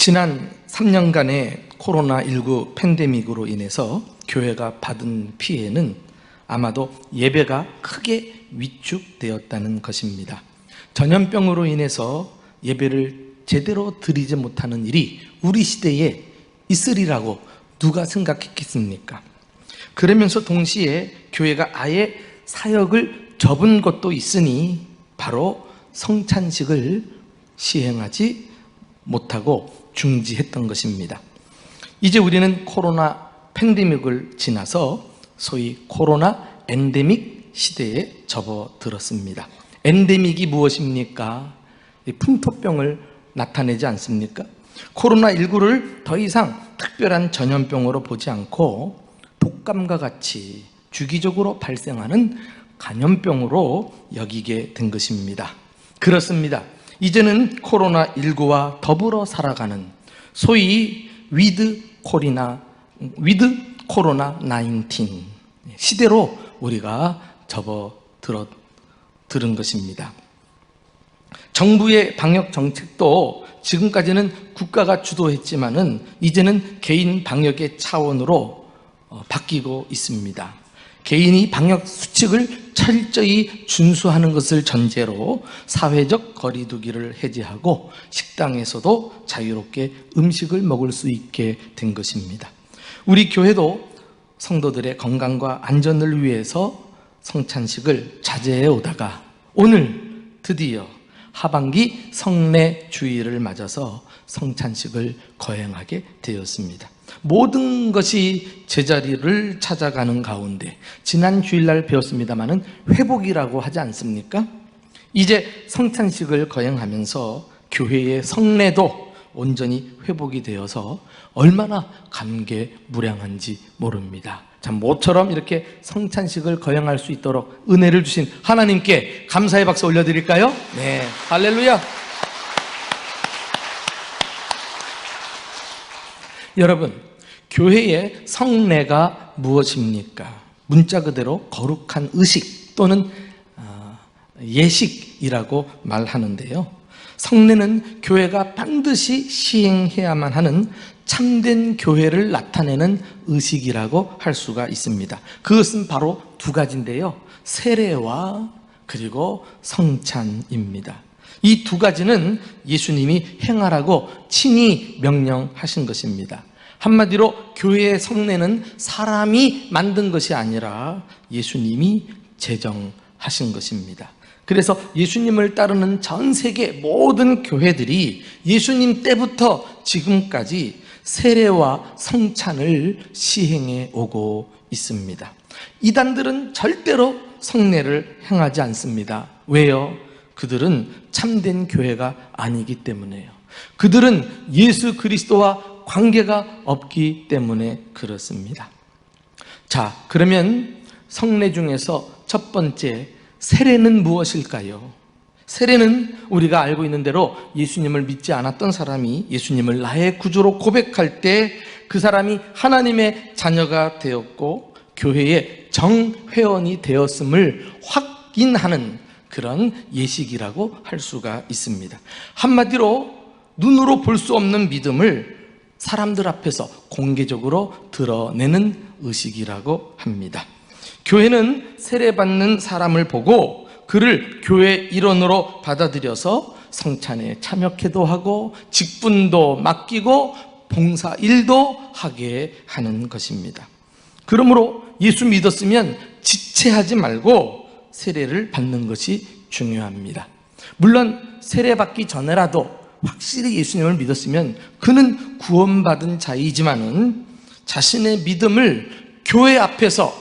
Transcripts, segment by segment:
지난 3년간의 코로나19 팬데믹으로 인해서 교회가 받은 피해는 아마도 예배가 크게 위축되었다는 것입니다. 전염병으로 인해서 예배를 제대로 드리지 못하는 일이 우리 시대에 있으리라고 누가 생각했겠습니까? 그러면서 동시에 교회가 아예 사역을 접은 것도 있으니 바로 성찬식을 시행하지 못하고 중지했던 것입니다. 이제 우리는 코로나 팬데믹을 지나서 소위 코로나 엔데믹 시대에 접어들었습니다. 엔데믹이 무엇입니까? 이 풍토병을 나타내지 않습니까? 코로나19를 더 이상 특별한 전염병으로 보지 않고 독감과 같이 주기적으로 발생하는 감염병으로 여기게 된 것입니다. 그렇습니다. 이제는 코로나19와 더불어 살아가는 소위 위드 코리나, 위드 코로나 19 시대로 우리가 접어들어 들은 것입니다. 정부의 방역 정책도 지금까지는 국가가 주도했지만은 이제는 개인 방역의 차원으로 어, 바뀌고 있습니다. 개인이 방역 수칙을 철저히 준수하는 것을 전제로 사회적 거리두기를 해제하고 식당에서도 자유롭게 음식을 먹을 수 있게 된 것입니다. 우리 교회도 성도들의 건강과 안전을 위해서 성찬식을 자제해 오다가 오늘 드디어 하반기 성례 주일을 맞아서 성찬식을 거행하게 되었습니다. 모든 것이 제자리를 찾아가는 가운데 지난 주일날 배웠습니다마는 회복이라고 하지 않습니까? 이제 성찬식을 거행하면서 교회의 성례도 온전히 회복이 되어서 얼마나 감개무량한지 모릅니다. 참 모처럼 이렇게 성찬식을 거행할 수 있도록 은혜를 주신 하나님께 감사의 박수 올려드릴까요? 네, 할렐루야. 여러분, 교회의 성례가 무엇입니까? 문자 그대로 거룩한 의식 또는 어, 예식이라고 말하는데요. 성례는 교회가 반드시 시행해야만 하는 참된 교회를 나타내는 의식이라고 할 수가 있습니다. 그것은 바로 두 가지인데요. 세례와 그리고 성찬입니다. 이 두 가지는 예수님이 행하라고 친히 명령하신 것입니다. 한마디로 교회의 성례는 사람이 만든 것이 아니라 예수님이 제정하신 것입니다. 그래서 예수님을 따르는 전 세계 모든 교회들이 예수님 때부터 지금까지 세례와 성찬을 시행해 오고 있습니다. 이단들은 절대로 성례를 행하지 않습니다. 왜요? 그들은 참된 교회가 아니기 때문에요. 그들은 예수 그리스도와 관계가 없기 때문에 그렇습니다. 자, 그러면 성례 중에서 첫 번째 세례는 무엇일까요? 세례는 우리가 알고 있는 대로 예수님을 믿지 않았던 사람이 예수님을 나의 구주로 고백할 때 그 사람이 하나님의 자녀가 되었고 교회의 정회원이 되었음을 확인하는 그런 예식이라고 할 수가 있습니다. 한마디로 눈으로 볼 수 없는 믿음을 사람들 앞에서 공개적으로 드러내는 의식이라고 합니다. 교회는 세례받는 사람을 보고 그를 교회 일원으로 받아들여서 성찬에 참여케도 하고 직분도 맡기고 봉사 일도 하게 하는 것입니다. 그러므로 예수 믿었으면 지체하지 말고 세례를 받는 것이 중요합니다. 물론 세례 받기 전에라도 확실히 예수님을 믿었으면 그는 구원받은 자이지만은 자신의 믿음을 교회 앞에서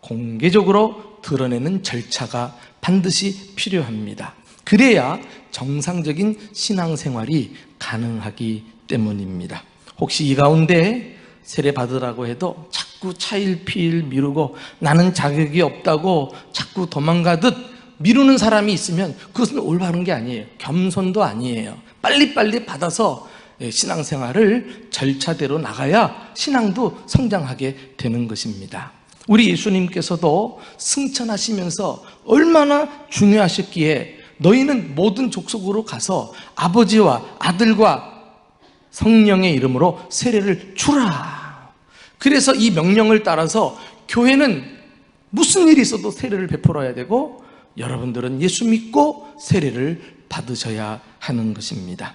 공개적으로 드러내는 절차가 반드시 필요합니다. 그래야 정상적인 신앙생활이 가능하기 때문입니다. 혹시 이 가운데 세례 받으라고 해도 자꾸 차일피일 미루고 나는 자격이 없다고 자꾸 도망가듯 미루는 사람이 있으면 그것은 올바른 게 아니에요. 겸손도 아니에요. 빨리빨리 받아서 신앙생활을 절차대로 나가야 신앙도 성장하게 되는 것입니다. 우리 예수님께서도 승천하시면서 얼마나 중요하셨기에 너희는 모든 족속으로 가서 아버지와 아들과 성령의 이름으로 세례를 주라. 그래서 이 명령을 따라서 교회는 무슨 일이 있어도 세례를 베풀어야 되고 여러분들은 예수 믿고 세례를 받으셔야 하는 것입니다.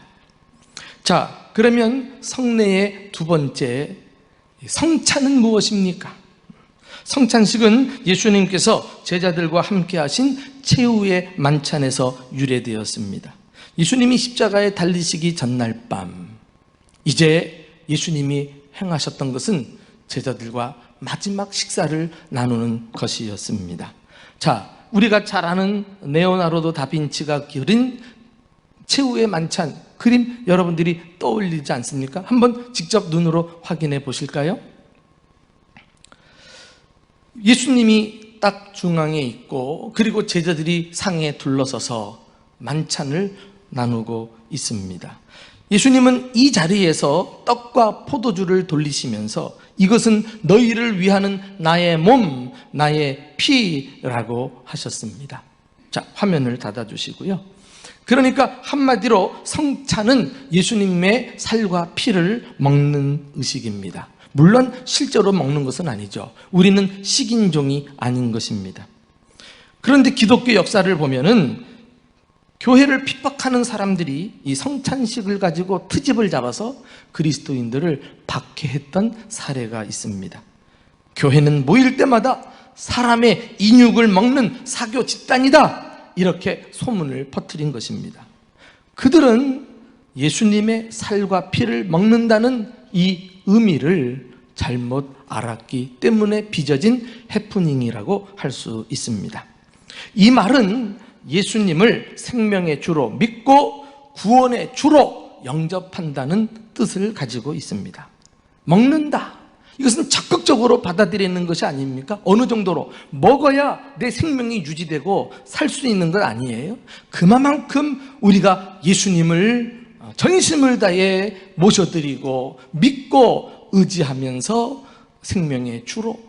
자, 그러면 성례의 두 번째 성찬은 무엇입니까? 성찬식은 예수님께서 제자들과 함께 하신 최후의 만찬에서 유래되었습니다. 예수님이 십자가에 달리시기 전날 밤, 이제 예수님이 행하셨던 것은 제자들과 마지막 식사를 나누는 것이었습니다. 자, 우리가 잘 아는 네오나르도 다빈치가 그린 최후의 만찬 그림 여러분들이 떠올리지 않습니까? 한번 직접 눈으로 확인해 보실까요? 예수님이 딱 중앙에 있고 그리고 제자들이 상에 둘러서서 만찬을 나누고 있습니다. 예수님은 이 자리에서 떡과 포도주를 돌리시면서 이것은 너희를 위하는 나의 몸, 나의 피라고 하셨습니다. 자, 화면을 닫아주시고요. 그러니까 한마디로 성찬은 예수님의 살과 피를 먹는 의식입니다. 물론 실제로 먹는 것은 아니죠. 우리는 식인종이 아닌 것입니다. 그런데 기독교 역사를 보면은 교회를 핍박하는 사람들이 이 성찬식을 가지고 트집을 잡아서 그리스도인들을 박해했던 사례가 있습니다. 교회는 모일 때마다 사람의 인육을 먹는 사교 집단이다. 이렇게 소문을 퍼뜨린 것입니다. 그들은 예수님의 살과 피를 먹는다는 이 의미를 잘못 알았기 때문에 빚어진 해프닝이라고 할 수 있습니다. 이 말은 예수님을 생명의 주로 믿고 구원의 주로 영접한다는 뜻을 가지고 있습니다. 먹는다. 이것은 적극적으로 받아들이는 것이 아닙니까? 어느 정도로 먹어야 내 생명이 유지되고 살 수 있는 것 아니에요? 그만큼 우리가 예수님을 전심을 다해 모셔드리고 믿고 의지하면서 생명의 주로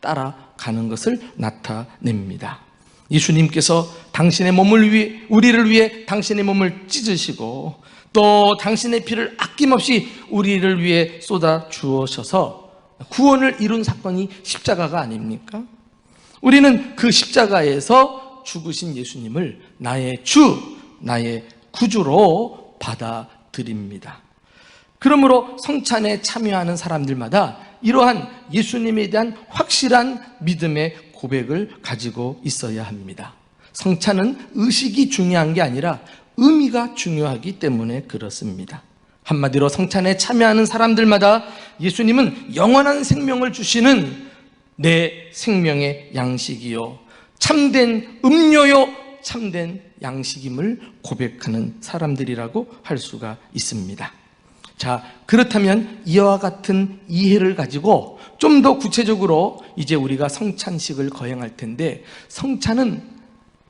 따라가는 것을 나타냅니다. 예수님께서 당신의 몸을 위해 우리를 위해 당신의 몸을 찢으시고 또 당신의 피를 아낌없이 우리를 위해 쏟아 주어셔서 구원을 이룬 사건이 십자가가 아닙니까? 우리는 그 십자가에서 죽으신 예수님을 나의 주, 나의 구주로 받아들입니다. 그러므로 성찬에 참여하는 사람들마다 이러한 예수님에 대한 확실한 믿음의 고백을 가지고 있어야 합니다. 성찬은 의식이 중요한 게 아니라 의미가 중요하기 때문에 그렇습니다. 한마디로 성찬에 참여하는 사람들마다 예수님은 영원한 생명을 주시는 내 생명의 양식이요. 참된 음료요. 참된 양식임을 고백하는 사람들이라고 할 수가 있습니다. 자, 그렇다면 이와 같은 이해를 가지고 좀 더 구체적으로 이제 우리가 성찬식을 거행할 텐데 성찬은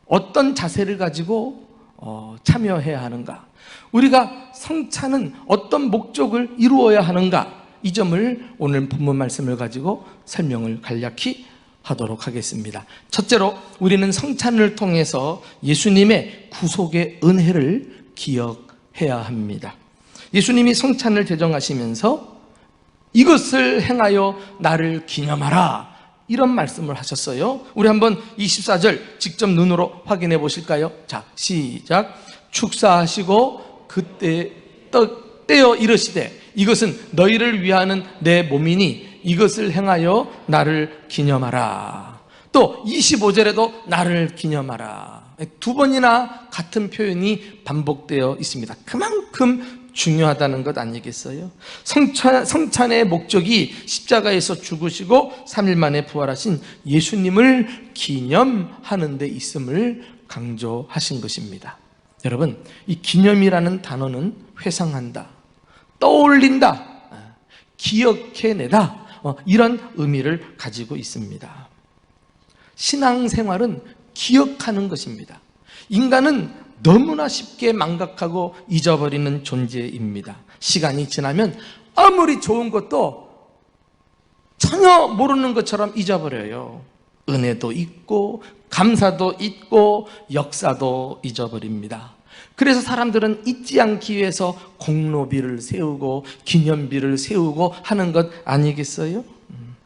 어떤 자세를 가지고 어, 참여해야 하는가? 우리가 성찬은 어떤 목적을 이루어야 하는가? 이 점을 오늘 본문 말씀을 가지고 설명을 간략히 하도록 하겠습니다. 첫째로 우리는 성찬을 통해서 예수님의 구속의 은혜를 기억해야 합니다. 예수님이 성찬을 제정하시면서 이것을 행하여 나를 기념하라. 이런 말씀을 하셨어요. 우리 한번 24절 직접 눈으로 확인해 보실까요? 자, 시작. 축사하시고 그때 떡 떼어 이르시되 이것은 너희를 위하는 내 몸이니 이것을 행하여 나를 기념하라. 또 25절에도 나를 기념하라. 두 번이나 같은 표현이 반복되어 있습니다. 그만큼 중요하다는 것 아니겠어요? 성찬, 성찬의 목적이 십자가에서 죽으시고 3일 만에 부활하신 예수님을 기념하는 데 있음을 강조하신 것입니다. 여러분, 이 기념이라는 단어는 회상한다, 떠올린다, 기억해내다, 어, 이런 의미를 가지고 있습니다. 신앙생활은 기억하는 것입니다. 인간은 너무나 쉽게 망각하고 잊어버리는 존재입니다. 시간이 지나면 아무리 좋은 것도 전혀 모르는 것처럼 잊어버려요. 은혜도 있고, 감사도 있고, 역사도 잊어버립니다. 그래서 사람들은 잊지 않기 위해서 공로비를 세우고 기념비를 세우고 하는 것 아니겠어요? 음.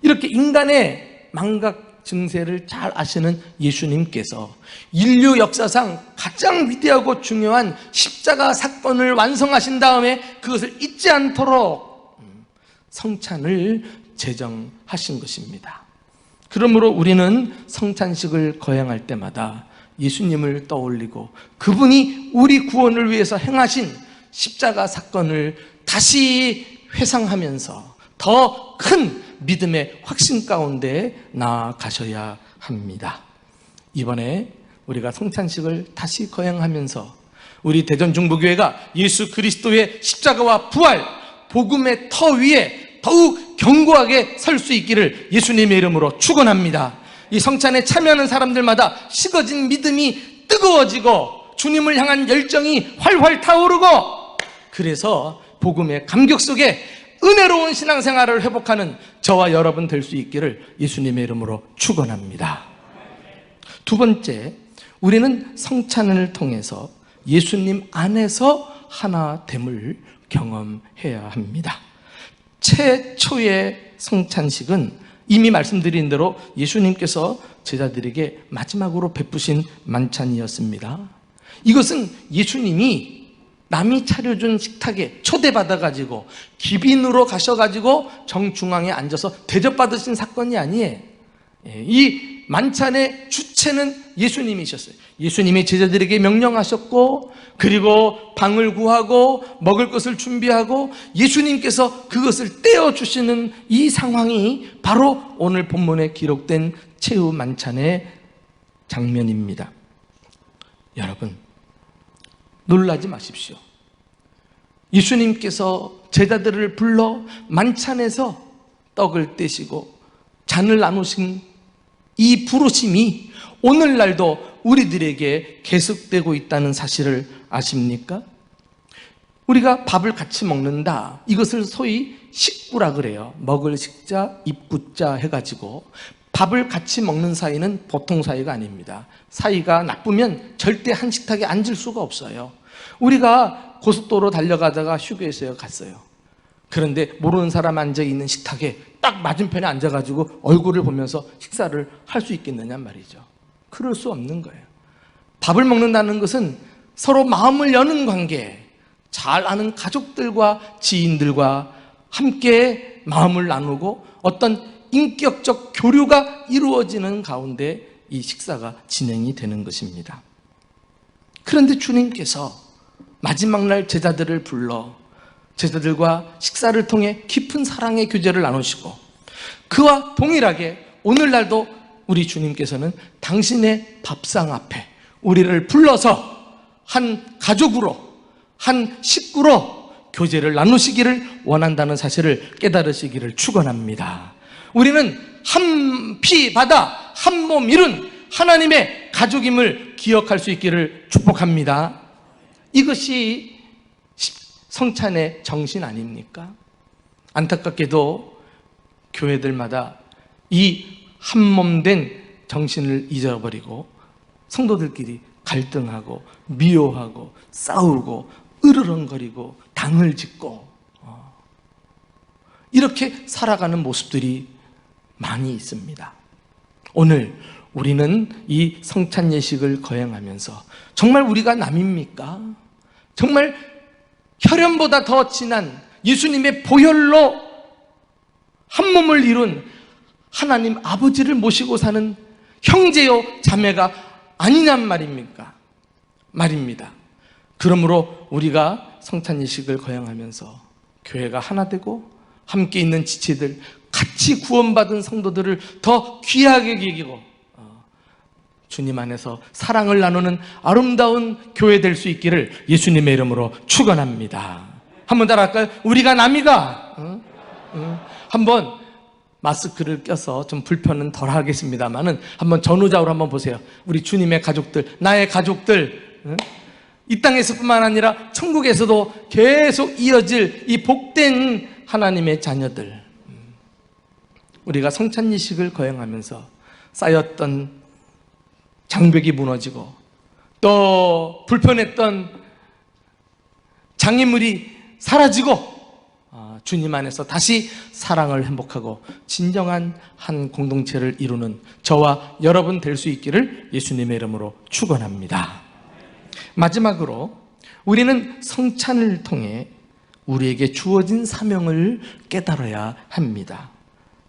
이렇게 인간의 망각 증세를 잘 아시는 예수님께서 인류 역사상 가장 위대하고 중요한 십자가 사건을 완성하신 다음에 그것을 잊지 않도록 음, 성찬을 제정하신 것입니다. 그러므로 우리는 성찬식을 거행할 때마다 예수님을 떠올리고 그분이 우리 구원을 위해서 행하신 십자가 사건을 다시 회상하면서 더 큰 믿음의 확신 가운데 나아가셔야 합니다. 이번에 우리가 성찬식을 다시 거행하면서 우리 대전 중부교회가 예수 그리스도의 십자가와 부활, 복음의 터 위에 더욱 견고하게 설 수 있기를 예수님의 이름으로 축원합니다. 이 성찬에 참여하는 사람들마다 식어진 믿음이 뜨거워지고 주님을 향한 열정이 활활 타오르고 그래서 복음의 감격 속에 은혜로운 신앙생활을 회복하는 저와 여러분 될 수 있기를 예수님의 이름으로 축원합니다. 두 번째, 우리는 성찬을 통해서 예수님 안에서 하나됨을 경험해야 합니다. 최초의 성찬식은 이미 말씀드린 대로 예수님께서 제자들에게 마지막으로 베푸신 만찬이었습니다. 이것은 예수님이 남이 차려준 식탁에 초대받아가지고 기빈으로 가셔가지고 정중앙에 앉아서 대접받으신 사건이 아니에요. 예, 이 만찬의 주체는 예수님이셨어요. 예수님이 제자들에게 명령하셨고, 그리고 방을 구하고, 먹을 것을 준비하고, 예수님께서 그것을 떼어주시는 이 상황이 바로 오늘 본문에 기록된 최후 만찬의 장면입니다. 여러분, 놀라지 마십시오. 예수님께서 제자들을 불러 만찬에서 떡을 떼시고 잔을 나누신 이 부르심이 오늘날도 우리들에게 계속되고 있다는 사실을 아십니까? 우리가 밥을 같이 먹는다. 이것을 소위 식구라 그래요. 먹을 식자, 입구자 해가지고 밥을 같이 먹는 사이는 보통 사이가 아닙니다. 사이가 나쁘면 절대 한 식탁에 앉을 수가 없어요. 우리가 고속도로 달려가다가 휴게소에 갔어요. 그런데 모르는 사람 앉아 있는 식탁에 딱 맞은편에 앉아가지고 얼굴을 보면서 식사를 할 수 있겠느냐 말이죠. 그럴 수 없는 거예요. 밥을 먹는다는 것은 서로 마음을 여는 관계, 잘 아는 가족들과 지인들과 함께 마음을 나누고 어떤 인격적 교류가 이루어지는 가운데 이 식사가 진행이 되는 것입니다. 그런데 주님께서 마지막 날 제자들을 불러 제자들과 식사를 통해 깊은 사랑의 교제를 나누시고 그와 동일하게 오늘날도 우리 주님께서는 당신의 밥상 앞에 우리를 불러서 한 가족으로 한 식구로 교제를 나누시기를 원한다는 사실을 깨달으시기를 축원합니다. 우리는 한 피 바다 한 몸 이룬 하나님의 가족임을 기억할 수 있기를 축복합니다. 이것이 성찬의 정신 아닙니까? 안타깝게도 교회들마다 이 한몸된 정신을 잊어버리고 성도들끼리 갈등하고 미워하고 싸우고 으르렁거리고 당을 짓고 어, 이렇게 살아가는 모습들이 많이 있습니다. 오늘 우리는 이 성찬 예식을 거행하면서 정말 우리가 남입니까? 정말 혈연보다 더 진한 예수님의 보혈로 한 몸을 이룬 하나님 아버지를 모시고 사는 형제요 자매가 아니냔 말입니까? 말입니다. 그러므로 우리가 성찬 예식을 거행하면서 교회가 하나 되고 함께 있는 지체들 같이 구원받은 성도들을 더 귀하게 여기고 어, 주님 안에서 사랑을 나누는 아름다운 교회 될 수 있기를 예수님의 이름으로 축원합니다. 한번 따라 할까요? 우리가 남이가 응? 응? 한번 마스크를 껴서 좀 불편은 덜 하겠습니다만은 한번 전후좌우로 한번 보세요. 우리 주님의 가족들, 나의 가족들, 응? 이 땅에서뿐만 아니라 천국에서도 계속 이어질 이 복된 하나님의 자녀들. 우리가 성찬이식을 거행하면서 쌓였던 장벽이 무너지고 또 불편했던 장애물이 사라지고 아, 주님 안에서 다시 사랑을 행복하고 진정한 한 공동체를 이루는 저와 여러분 될 수 있기를 예수님의 이름으로 축원합니다. 마지막으로 우리는 성찬을 통해 우리에게 주어진 사명을 깨달아야 합니다.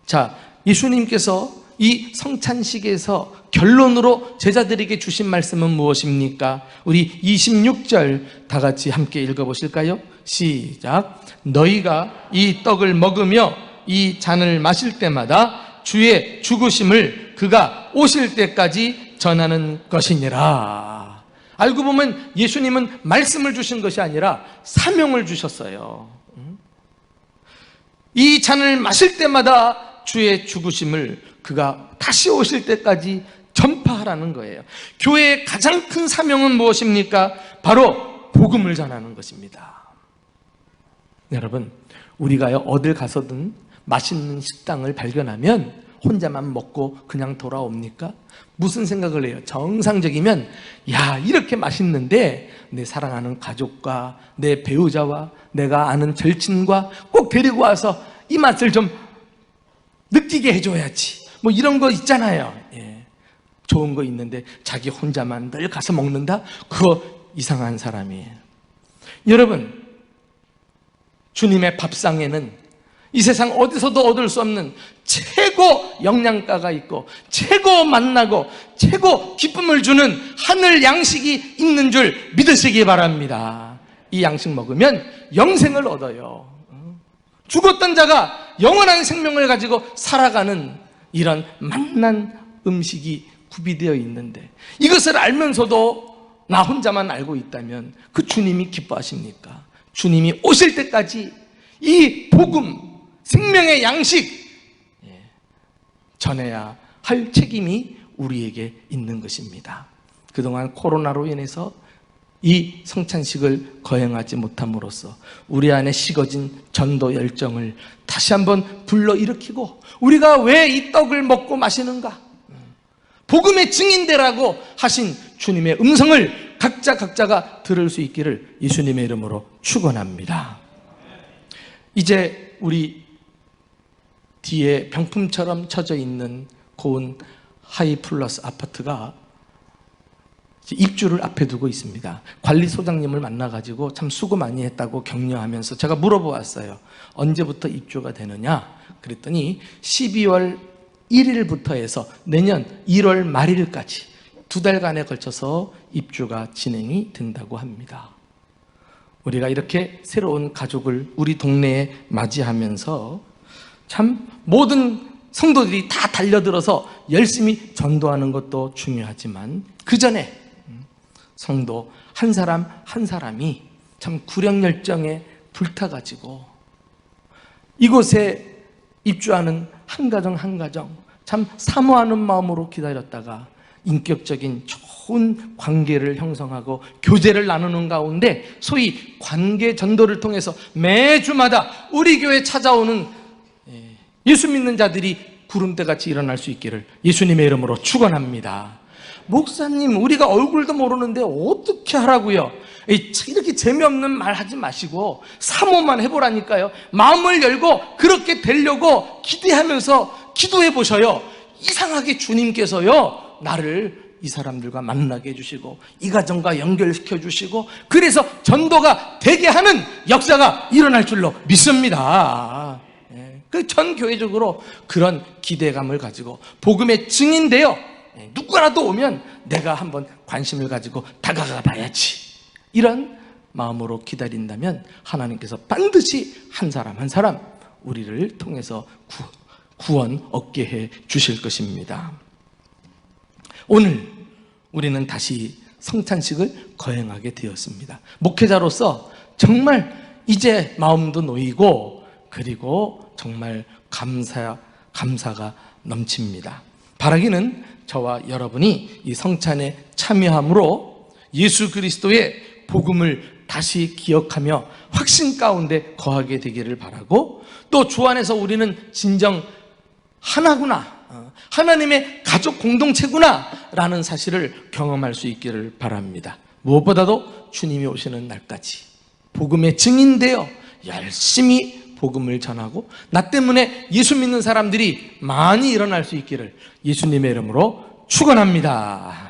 자, 예수님께서 이 성찬식에서 결론으로 제자들에게 주신 말씀은 무엇입니까? 우리 26절 다 같이 함께 읽어보실까요? 시작. 너희가 이 떡을 먹으며 이 잔을 마실 때마다 주의 죽으심을 그가 오실 때까지 전하는 것이니라. 알고 보면 예수님은 말씀을 주신 것이 아니라 사명을 주셨어요. 이 잔을 마실 때마다 주의 죽으심을 그가 다시 오실 때까지 전파하라는 거예요. 교회의 가장 큰 사명은 무엇입니까? 바로 복음을 전하는 것입니다. 여러분, 우리가 어딜 가서든 맛있는 식당을 발견하면 혼자만 먹고 그냥 돌아옵니까? 무슨 생각을 해요? 정상적이면, 야, 이렇게 맛있는데 내 사랑하는 가족과 내 배우자와 내가 아는 절친과 꼭 데리고 와서 이 맛을 좀 느끼게 해줘야지. 뭐 이런 거 있잖아요. 예. 좋은 거 있는데 자기 혼자만 늘 가서 먹는다? 그거 이상한 사람이에요. 여러분, 주님의 밥상에는 이 세상 어디서도 얻을 수 없는 최고 영양가가 있고 최고 만나고 최고 기쁨을 주는 하늘 양식이 있는 줄 믿으시기 바랍니다. 이 양식 먹으면 영생을 얻어요. 죽었던 자가 영원한 생명을 가지고 살아가는 이런 만난 음식이 구비되어 있는데 이것을 알면서도 나 혼자만 알고 있다면 그 주님이 기뻐하십니까? 주님이 오실 때까지 이 복음, 생명의 양식 예, 전해야 할 책임이 우리에게 있는 것입니다. 그동안 코로나로 인해서 이 성찬식을 거행하지 못함으로써 우리 안에 식어진 전도 열정을 다시 한번 불러일으키고 우리가 왜 이 떡을 먹고 마시는가? 복음의 증인되라고 하신 주님의 음성을 각자 각자가 들을 수 있기를 예수님의 이름으로 축원합니다. 이제 우리 뒤에 병품처럼 쳐져 있는 고운 하이플러스 아파트가 입주를 앞에 두고 있습니다. 관리소장님을 만나가지고 참 수고 많이 했다고 격려하면서 제가 물어보았어요. 언제부터 입주가 되느냐? 그랬더니 12월 1일부터 해서 내년 1월 말일까지 두 달간에 걸쳐서 입주가 진행이 된다고 합니다. 우리가 이렇게 새로운 가족을 우리 동네에 맞이하면서 참 모든 성도들이 다 달려들어서 열심히 전도하는 것도 중요하지만 그 전에 성도 한 사람 한 사람이 참 구령 열정에 불타가지고 이곳에 입주하는 한 가정 한 가정 참 사모하는 마음으로 기다렸다가 인격적인 좋은 관계를 형성하고 교제를 나누는 가운데 소위 관계 전도를 통해서 매주마다 우리 교회 찾아오는 예, 예수 믿는 자들이 구름대 같이 일어날 수 있기를 예수님의 이름으로 축원합니다. 목사님, 우리가 얼굴도 모르는데 어떻게 하라고요? 이렇게 재미없는 말 하지 마시고 사모만 해보라니까요. 마음을 열고 그렇게 되려고 기대하면서 기도해 보셔요. 이상하게 주님께서요, 나를 이 사람들과 만나게 해주시고 이 가정과 연결시켜 주시고 그래서 전도가 되게 하는 역사가 일어날 줄로 믿습니다. 예. 그전 교회적으로 그런 기대감을 가지고 복음의 예, 누구라도 오면 내가 한번 관심을 가지고 다가가 봐야지. 이런 마음으로 기다린다면 하나님께서 반드시 한 사람 한 사람 우리를 통해서 구, 구원 얻게 해 주실 것입니다. 오늘 우리는 다시 성찬식을 거행하게 되었습니다. 목회자로서 정말 이제 마음도 놓이고 그리고 정말 감사 감사가 넘칩니다. 바라기는 저와 여러분이 이 성찬에 참여함으로 예수 그리스도의 복음을 다시 기억하며 확신 가운데 거하게 되기를 바라고 또 주 안에서 우리는 진정 하나구나. 어, 하나님의 가족 공동체구나. 라는 사실을 경험할 수 있기를 바랍니다. 무엇보다도 주님이 오시는 날까지 복음의 증인되어 열심히 복음을 전하고 나 때문에 예수 믿는 사람들이 많이 일어날 수 있기를 예수님의 이름으로 축원합니다.